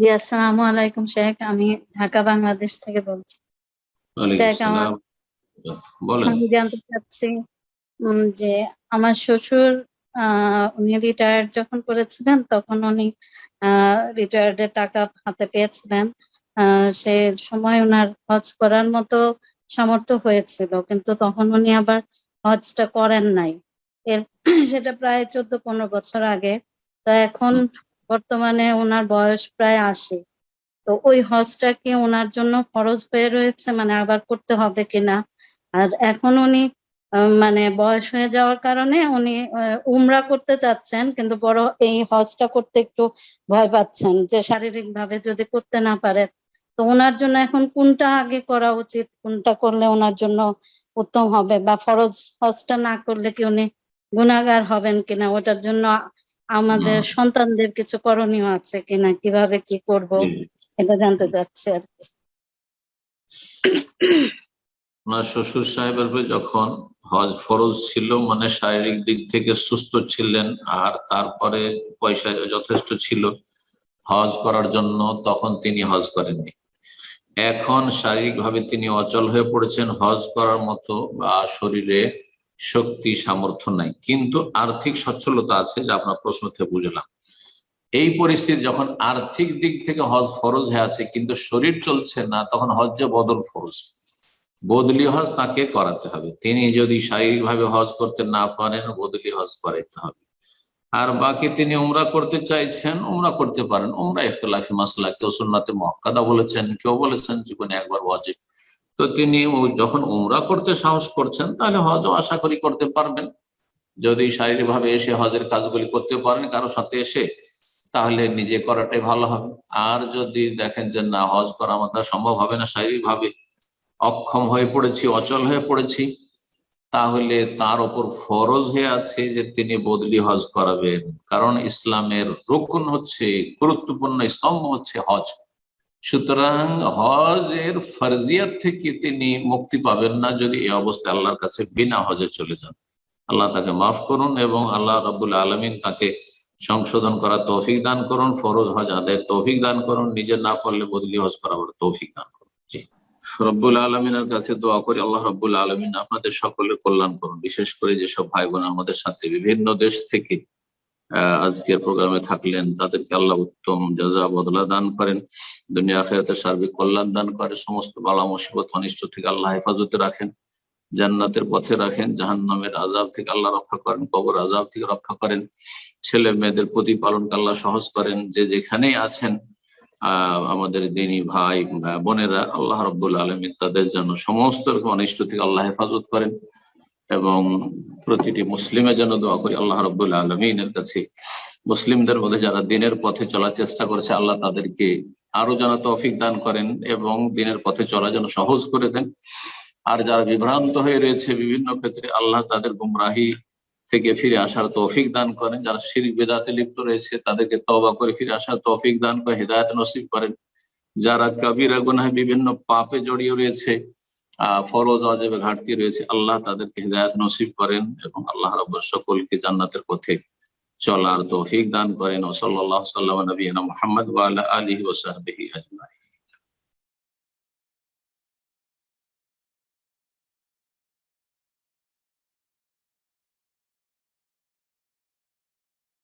জি আসসালামু আলাইকুম শেখ। আমি ঢাকা বাংলাদেশ থেকে বলছি। শেখ আমার আমি জানতে চাচ্ছি যে আমার শ্বশুর উনি রিটায়ার্ড যখন করেছিলেন তখন উনি রিটায়ার্ডের টাকা হাতে পেয়েছিলেন। আহ, সে সময় ওনার হজ করার মতো সামর্থ্য হয়েছিল কিন্তু তখন উনি আবার হজটা করেন নাই। এর সেটা প্রায় চোদ্দ পনেরো বছর আগে। তো এখন বর্তমানে ওনার বয়স প্রায় আশি। তো ওই হজটা কি ওনার জন্য ফরজ হয়ে রয়েছে মানে আবার করতে হবে কিনা? আর এখন উনি মানে বয়স হয়ে যাওয়ার কারণে উনি উমরা করতে চাচ্ছেন, কিন্তু বড় এই হজটা করতে একটু ভয় পাচ্ছেন যে শারীরিক ভাবে যদি করতে না পারে। তো ওনার জন্য এখন কোনটা আগে করা উচিত? কোনটা করলে ওনার জন্য উত্তম হবে? বা ফরজ হজটা না করলে কি উনি গুণাগার হবেন কিনা? ওটার জন্য আমাদের সন্তানদের কিছু করণীয় আছে কিনা কীভাবে কি করব। এটা জানতে চাচ্ছি আর কি। ওনার শ্বশুর সাহেবের যখন হজ ফরজ ছিল মানে শারীরিক দিক থেকে সুস্থ ছিলেন আর তারপরে পয়সা যথেষ্ট ছিল হজ করার জন্য তখন তিনি হজ করেননি। এখন শারীরিকভাবে তিনি অচল হয়ে পড়েছেন। হজ করার মতো বা শরীরে শক্তি, সামর্থ্য নাই। কিন্তু আর্থিক সচ্ছলতা আছে যা আপনার প্রশ্ন থেকে বুঝলাম। এই পরিস্থিতি যখন আর্থিক দিক থেকে হজ ফরজ হয়ে আছে, কিন্তু শরীর চলছে না, তখন হজ্জে বদল ফরজ। বদলি হজ তাকে করাতে হবে। তিনি যদি শারীরিকভাবে হজ করতে না পারেন, বদলি হজ করাইতে হবে। আর বাকি তিনি উমরা করতে চাইছেন, উমরা করতে পারেন। উমরা ইখতলাফি মাসলা কেউ সুন্নাতে মক্কাদা বলেছেন, কেউ বলেছেন, জীবনে একবার ওয়াজিব। তো তিনি যখন উমরা করতে সাহস করছেন, তাহলে হজও আশা করি করতে পারবেন। যদি শারীরিকভাবে এসে হজের কাজগুলি করতে পারেন কারও সাথে এসে, তাহলে নিজে করাটাই ভালো হবে। আর যদি দেখেন যে না, হজ করা আমার সম্ভব হবে না, শারীরিকভাবে অক্ষম হয়ে পড়েছি, অচল হয়ে পড়েছি, তাহলে তার ওপর ফরজ হয়ে আছে যে তিনি বদলি হজ করাবেন। কারণ ইসলামের রক্ষণ হচ্ছে, গুরুত্বপূর্ণ স্তম্ভ হচ্ছে হজ। সুতরাং হজের ফরজিয়াত থেকে তিনি মুক্তি পাবেন না যদি এই অবস্থায় আল্লাহর কাছে বিনা হজে চলে যান। আল্লাহ তাকে মাফ করুন এবং আল্লাহ রাবুল আলমিন তাকে সংশোধন করার তৌফিক দান করুন, ফরজ হজ আদায়ের তৌফিক দান করুন, নিজে না করলে বদলি হজ করাবার তৌফিক দান করুন। জি। রব্বুল আলমিনের কাছে দোয়া করি, আল্লাহ রব্বুল আলমিন আপনাদের সকলের কল্যাণ করুন। বিশেষ করে যেসব ভাই বোন আমাদের সাথে বিভিন্ন দেশ থেকে আজকের প্রোগ্রামে থাকলেন, তাদেরকে আল্লাহ উত্তম জাজা বদলা দান করেন, দুনিয়া আখেরাতের সার্বিক কল্যাণ দান করে, সমস্ত বালা মুসিবত অনিষ্ট থেকে আল্লাহ হেফাজতে রাখেন, জান্নাতের পথে রাখেন, জাহান্নামের আজাব থেকে আল্লাহ রক্ষা করেন, কবর আজাব থেকে রক্ষা করেন, ছেলে মেয়েদের প্রতিপালনকে আল্লাহ সহজ করেন, যে যেখানেই আছেন আমাদের দিনী ভাই বোনেরা, আল্লাহ রব্বুল আলমিন তাদের জন্য সমস্ত রকম অনিষ্ট থেকে আল্লাহ হেফাজত করেন এবং প্রতিটি মুসলিমের জন্য দোয়া করি আল্লাহ রব্বুল আলমিনের কাছে। মুসলিমদের মধ্যে যারা দিনের পথে চলার চেষ্টা করেছে, আল্লাহ তাদেরকে আরও যেন তৌফিক দান করেন এবং দিনের পথে চলা যেন সহজ করে দেন। আর যারা বিভ্রান্ত হয়ে রয়েছে বিভিন্ন ক্ষেত্রে, আল্লাহ তাদের গুমরাহি থেকে ফিরে আসার তৌফিক দান করেন। যারা শিরিক বেদাতে লিপ্ত রয়েছে, তাদেরকে তবা করে ফিরে আসার তৌফিক দান করে, হৃদায়ত নসিব করেন। যারা কবিরা গুনাহে বিভিন্ন পাপে জড়িয়ে রয়েছে ফরজ অজেবে ঘাটতি রয়েছে, আল্লাহ তাদেরকে হৃদায়ত নসিব করেন এবং আল্লাহ রব সকলকে জান্নাতের পথে চলার তৌফিক দান করেন। ও সাল্লাহ সাল্লাম, নবীনা মোহাম্মদ আলী ওসাহি আজমাই